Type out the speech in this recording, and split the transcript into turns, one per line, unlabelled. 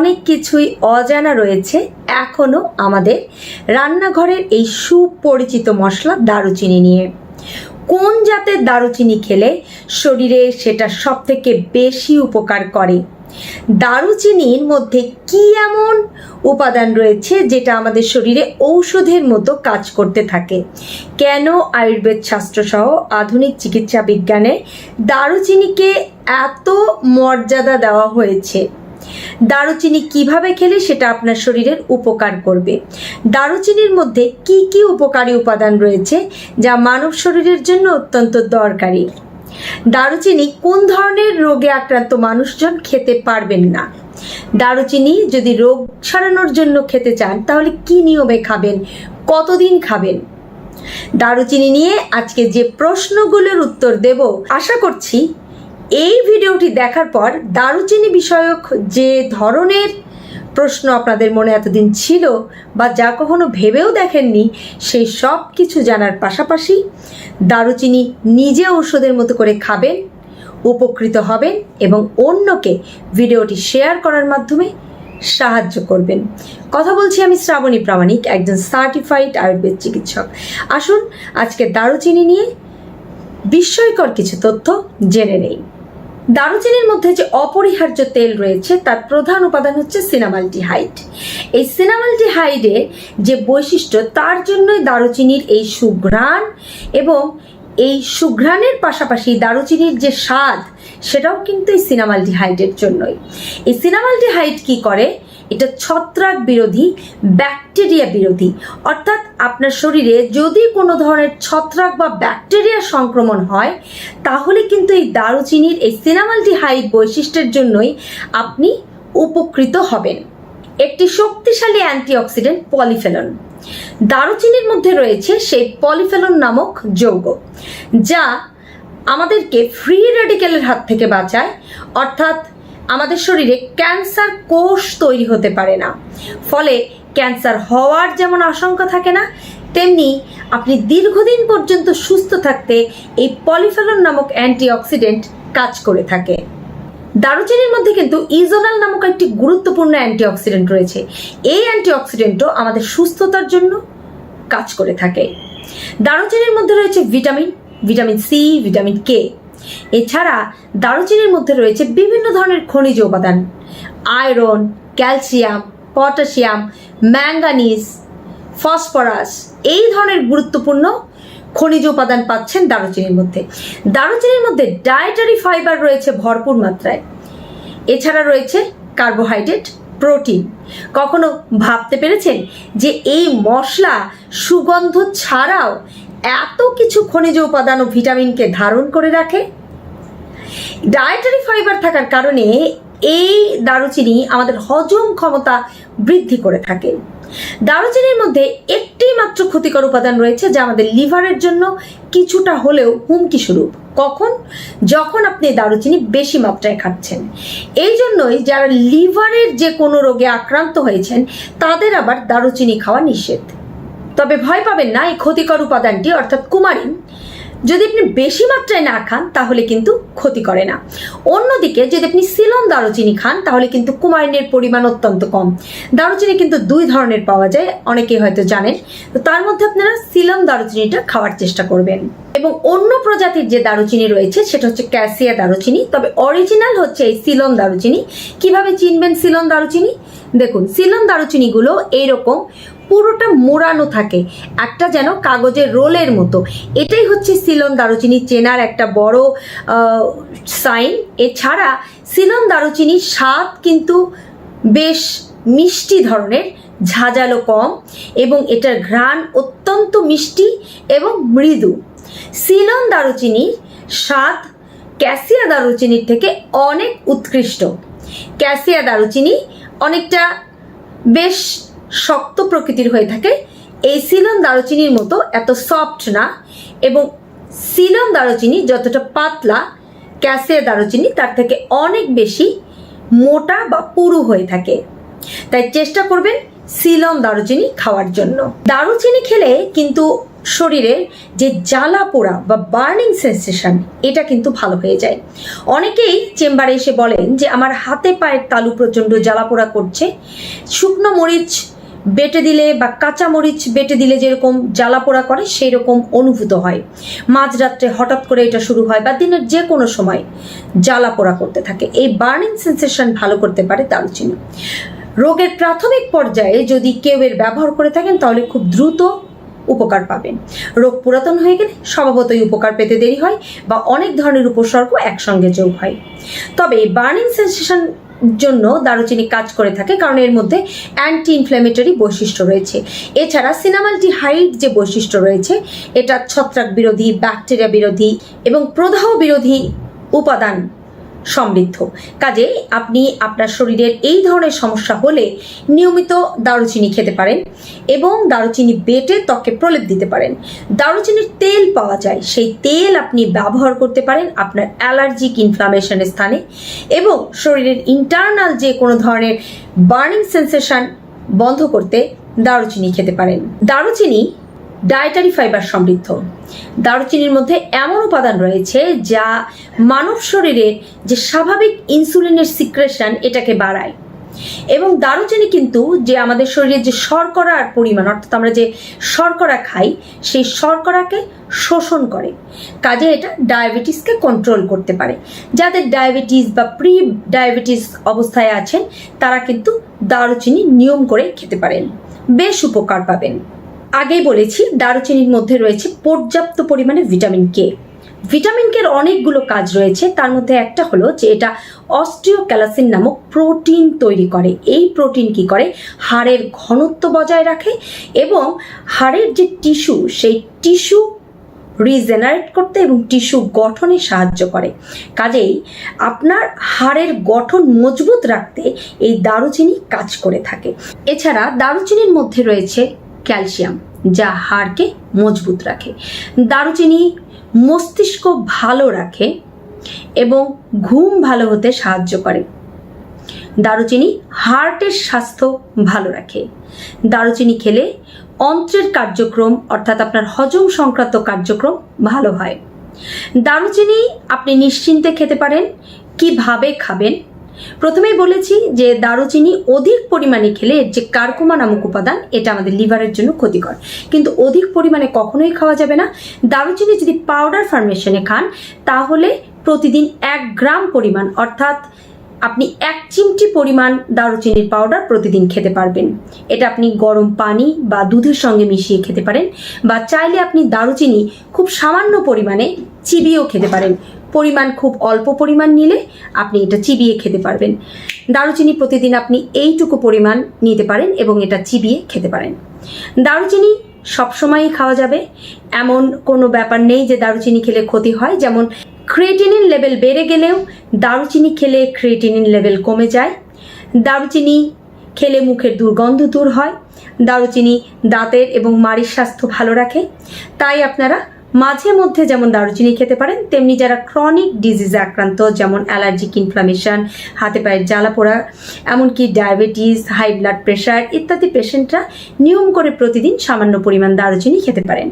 অনেক কিছুই অজানা রয়েছে। এখনও আমাদের রান্নাঘরের এই সুপরিচিত মশলা দারুচিনি নিয়ে। কোন জাতের দারুচিনি খেলে শরীরে সেটা সব থেকে বেশি উপকার করে? দারুচিনির মধ্যে কি এমন উপাদান রয়েছে যেটা আমাদের শরীরে ঔষধের মতো কাজ করতে থাকে? কেন আয়ুর্বেদ শাস্ত্রসহ আধুনিক চিকিৎসা বিজ্ঞানে দারুচিনিকে এত মর্যাদা দেওয়া হয়েছে? দারুচিনি কীভাবে খেলে সেটা আপনার শরীরের উপকার করবে। দারুচিনির মধ্যে কি কি উপকারী উপাদান রয়েছে যা মানব শরীরের জন্য অত্যন্ত দরকারি? দারুচিনি কোন ধরনের রোগে আক্রান্ত মানুষজন খেতে পারবেন না? দারুচিনি যদি রোগ সারানোর জন্য খেতে চান, তাহলে কি নিয়মে খাবেন? কতদিন খাবেন? দারুচিনি নিয়ে আজকে যে প্রশ্নগুলোর উত্তর দেব, আশা করছি এই ভিডিওটি দেখার পর দারুচিনি বিষয়ক যে ধরনের প্রশ্ন আপনাদের মনে এতদিন ছিল বা যা কখনো ভেবেও দেখেননি, সেই সব কিছু জানার পাশাপাশি দারুচিনি নিজে ঔষধের মতো করে খাবেন, উপকৃত হবেন এবং অন্যকে ভিডিওটি শেয়ার করার মাধ্যমে সাহায্য করবেন। কথা বলছি আমি শ্রাবণী প্রামাণিক, একজন সার্টিফাইড আয়ুর্বেদ চিকিৎসক। আসুন আজকে দারুচিনি নিয়ে বিস্ময়কর কিছু তথ্য জেনে নেই। দারুচিনির মধ্যে যে অপরিহার্য তেল রয়েছে, তার প্রধান উপাদান হচ্ছে সিনামালডিহাইড। এই সিনামালডিহাইডের যে বৈশিষ্ট্য, তার জন্যই দারুচিনির এই সুঘ্রাণ এবং এই সুঘ্রাণের পাশাপাশি দারুচিনির যে স্বাদ, সেটাও কিন্তু এই সিনামালডিহাইডের জন্যই। এই সিনামালডিহাইড কি করে? এটা ছত্রাক বিরোধী, ব্যাকটেরিয়া বিরোধী। অর্থাৎ আপনার শরীরে যদি কোনো ধরনের ছত্রাক বা ব্যাকটেরিয়া সংক্রমণ হয়, তাহলে কিন্তু এই দারুচিনির এই সিনামালডিহাইড বৈশিষ্ট্যের জন্যই আপনি উপকৃত হবেন। একটি শক্তিশালী অ্যান্টিঅক্সিডেন্ট পলিফেলন। দারুচিনির মধ্যে রয়েছে সেই পলিফেলন নামক যৌগ, যা আমাদেরকে ফ্রি রেডিকেলের হাত থেকে বাঁচায়। অর্থাৎ আমাদের শরীরে ক্যান্সার কোষ তৈরি হতে পারে না। ফলে ক্যান্সার হওয়ার যেমন আশঙ্কা থাকে না, তেমনি আপনি দীর্ঘদিন পর্যন্ত সুস্থ থাকতে এই পলিফেলন নামক অ্যান্টিঅক্সিডেন্ট কাজ করে থাকে। দারুচিনির মধ্যে কিন্তু ইজোনাল নামক একটি গুরুত্বপূর্ণ অ্যান্টিঅক্সিডেন্ট রয়েছে। এই অ্যান্টিঅক্সিডেন্টও আমাদের সুস্থতার জন্য কাজ করে থাকে। দারুচিনির মধ্যে রয়েছে vitamin vitamin C, vitamin K. এছাড়া দারুচিনির মধ্যে রয়েছে বিভিন্ন ধরনের খনিজ উপাদান। Iron, calcium, potassium, manganese, phosphorus, এই ধরনের গুরুত্বপূর্ণ খনিজ উপাদান পাচ্ছেন দারুচিনির মধ্যে। দারুচিনির মধ্যে ডায়েটারি ফাইবার রয়েছে ভরপুর মাত্রায়। এছাড়া রয়েছে কার্বোহাইড্রেট প্রোটিন কখনো ভাবতে পেরেছেন যে এই মশলা সুগন্ধ ছাড়াও এত কিছু খনিজ উপাদান ও ভিটামিনকে ধারণ করে রাখে? ডায়েটারি ফাইবার থাকার কারণে এই দারুচিনি আমাদের হজম ক্ষমতা বৃদ্ধি করে থাকে। দারুচিনির মধ্যে একটি মাত্র ক্ষতিকর উপাদান রয়েছে, যা আমাদের লিভারের জন্য কিছুটা হলেও হুমকি স্বরূপ। কখন? যখন আপনি দারুচিনি বেশি মাত্রায় খাচ্ছেন। এই জন্যই যারা লিভারের যে কোনো রোগে আক্রান্ত হয়েছেন, তাদের আবার দারুচিনি খাওয়া নিষেধ। তবে ভয় পাবেন না, এই ক্ষতিকর উপাদানটি, অর্থাৎ কুমারিন যদি আপনি বেশি মাত্রায় না খান, তাহলে কিন্তু ক্ষতি করে না। অন্যদিকে, যদি আপনি সিলম দারুচিনি খান, তাহলে কিন্তু কুমারিনের পরিমাণ অত্যন্ত কম। দারুচিনি কিন্তু দুই ধরনের পাওয়া যায়, অনেকেই হয়তো জানেন। তো তার মধ্যে আপনারা সিলম দারুচিনিটা খাওয়ার চেষ্টা করবেন। এবং অন্য প্রজাতির যে দারুচিনি রয়েছে, সেটা হচ্ছে ক্যাসিয়া দারুচিনি। তবে অরিজিনাল হচ্ছে এই সিলম দারুচিনি। কীভাবে চিনবেন সিলম দারুচিনি? দেখুন সিলম দারুচিনিগুলো এইরকম পুরোটা মোড়ানো থাকে। একটা যেন কাগজের রোলের মতো। এটাই হচ্ছে সিলন দারুচিনি চেনার একটা বড় সাইন এছাড়া সিলন দারুচিনির স্বাদ কিন্তু বেশ মিষ্টি ধরনের, ঝাঁঝালো কম এবং এটার ঘ্রাণ অত্যন্ত মিষ্টি এবং মৃদু। সিলন দারুচিনির স্বাদ ক্যাসিয়া দারুচিনির থেকে অনেক উৎকৃষ্ট। ক্যাসিয়া দারুচিনি অনেকটা বেশ শক্ত প্রকৃতির হয়ে থাকে। এই সিলন দারুচিনির মতো এত সফট না এবং সিলন দারুচিনি যতটা পাতলা ক্যাসিয়া দারুচিনি তার থেকে অনেক বেশি মোটা বা পুরু হয়ে থাকে। তাই চেষ্টা করবেন সিলম দারুচিনি খাওয়ার জন্য। দারুচিনি খেলে কিন্তু শরীরের যে জ্বালা পোড়া বা বার্নিং সেন্সেশন, এটা কিন্তু ভালো হয়ে যায়। অনেকেই চেম্বারে এসে বলেন যে, আমার হাতে পায়ের তালু প্রচণ্ড জ্বালা পোড়া করছে। শুকনো মরিচ বেটে দিলে বা কাঁচা মরিচ বেটে দিলে যেরকম জ্বালা পোড়া করে সেই রকম অনুভূত হয়। মাঝরাত্রে হঠাৎ করে এটা শুরু হয় বা দিনের যে কোনো সময় জ্বালা পোড়া করতে থাকে। এই বার্নিং সেন্সেশন ভালো করতে পারে দারুচিনি। রোগের প্রাথমিক পর্যায়ে যদি কেউ এর ব্যবহার করে থাকেন, তাহলে খুব দ্রুত উপকার পাবেন। রোগ পুরাতন হয়ে গেলে স্বভাবতই উপকার পেতে দেরি হয় বা অনেক ধরনের উপসর্গ একসঙ্গে যোগ হয়। তবে বার্নিং সেন্সেশন জন্য দারুচিনি কাজ করে থাকে, কারণ এর মধ্যে অ্যান্টি ইনফ্ল্যামেটরি বৈশিষ্ট্য রয়েছে। এছাড়া সিনামালটি হাইড যে বৈশিষ্ট্য রয়েছে, এটা ছত্রাক বিরোধী ব্যাকটেরিয়া বিরোধী এবং প্রদাহ বিরোধী উপাদান সমৃদ্ধ। কাজে আপনি আপনার শরীরের এই ধরনের সমস্যা হলে নিয়মিত দারুচিনি খেতে পারেন এবং দারুচিনি বেটে ত্বকে প্রলেপ দিতে পারেন। দারুচিনির তেল পাওয়া যায়, সেই তেল আপনি ব্যবহার করতে পারেন আপনার অ্যালার্জিক ইনফ্লামেশনের স্থানে এবং শরীরের ইন্টারনাল যে কোনো ধরনের বার্নিং সেন্সেশন বন্ধ করতে দারুচিনি খেতে পারেন। দারুচিনি ডায়েটারি ফাইবার সমৃদ্ধ। দারুচিনির মধ্যে এমন উপাদান রয়েছে যা মানব শরীরের যে স্বাভাবিক ইনসুলিনের সিক্রেশন এটাকে বাড়ায়। এবং দারুচিনি কিন্তু যে আমাদের শরীরের যে শর্করার পরিমাণ, অর্থাৎ আমরা যে শর্করা খাই, সেই শর্করাকে শোষণ করে। কাজে এটা ডায়াবেটিসকে কন্ট্রোল করতে পারে। যাদের ডায়াবেটিস বা প্রি ডায়াবেটিস অবস্থায় আছেন, তারা কিন্তু দারুচিনি নিয়ম করে খেতে পারেন। বেশ উপকার পাবেন। আগেই বলেছি, দারুচিনির মধ্যে রয়েছে পর্যাপ্ত পরিমাণে ভিটামিন কে। ভিটামিন কের অনেকগুলো কাজ রয়েছে, তার মধ্যে একটা হলো যে এটা অস্ট্রিওক্যালাসিন নামক প্রোটিন তৈরি করে। এই প্রোটিন কি করে? হাড়ের ঘনত্ব বজায় রাখে এবং হাড়ের যে টিস্যু, সেই টিস্যু রিজেনারেট করতে এবং টিস্যু গঠনে সাহায্য করে। কাজেই আপনার হাড়ের গঠন মজবুত রাখতে এই দারুচিনি কাজ করে থাকে। এছাড়া দারুচিনির মধ্যে রয়েছে ক্যালসিয়াম, যা হাড়কে মজবুত রাখে। দারুচিনি মস্তিষ্ক ভালো রাখে এবং ঘুম ভালো হতে সাহায্য করে। দারুচিনি হার্টের স্বাস্থ্য ভালো রাখে। দারুচিনি খেলে অন্ত্রের কার্যক্রম, অর্থাৎ আপনার হজম সংক্রান্ত কার্যক্রম ভালো হয়। দারুচিনি আপনি নিশ্চিন্তে খেতে পারেন, কীভাবে খাবেন প্রথমেই বলেছি যে দারুচিনি অধিক পরিমাণে খেলে যে কার্কুমা নামক উপাদান, এটা আমাদের লিভারের জন্য ক্ষতিকর। কিন্তু অধিক পরিমাণে কখনোই খাওয়া যাবে না। দারুচিনি যদি পাউডার ফার্মেশনে খান, তাহলে প্রতিদিন এক গ্রাম পরিমাণ, অর্থাৎ আপনি এক চিমটি পরিমাণ দারুচিনির পাউডার প্রতিদিন খেতে পারবেন। এটা আপনি গরম পানি বা দুধের সঙ্গে মিশিয়ে খেতে পারেন বা চাইলে আপনি দারুচিনি খুব সামান্য পরিমাণে চিবিয়েও খেতে পারেন। পরিমাণ খুব অল্প পরিমাণ নিলে আপনি এটা চিবিয়ে খেতে পারবেন। দারুচিনি প্রতিদিন আপনি এইটুকু পরিমাণ নিতে পারেন এবং এটা চিবিয়ে খেতে পারেন। দারুচিনি সবসময়ই খাওয়া যাবে। এমন কোনো ব্যাপার নেই যে দারুচিনি খেলে ক্ষতি হয়। যেমন ক্রিয়েটিনিন লেভেল বেড়ে গেলেও দারুচিনি খেলে ক্রিয়েটিনিন লেভেল কমে যায়। দারুচিনি খেলে মুখের দুর্গন্ধ দূর হয়। দারুচিনি দাঁতের এবং মাড়ির স্বাস্থ্য ভালো রাখে। তাই আপনারা মাঝে মধ্যে যেমন দারুচিনি খেতে পারেন, তেমনি যারা ক্রনিক ডিজিজে আক্রান্ত, যেমন অ্যালার্জিক ইনফ্লামেশন হাতে পায়ের জ্বালা পোড়া, এমনকি ডায়াবেটিস হাই ব্লাড প্রেশার ইত্যাদি পেশেন্টরা নিয়ম করে প্রতিদিন সামান্য পরিমাণ দারুচিনি খেতে পারেন।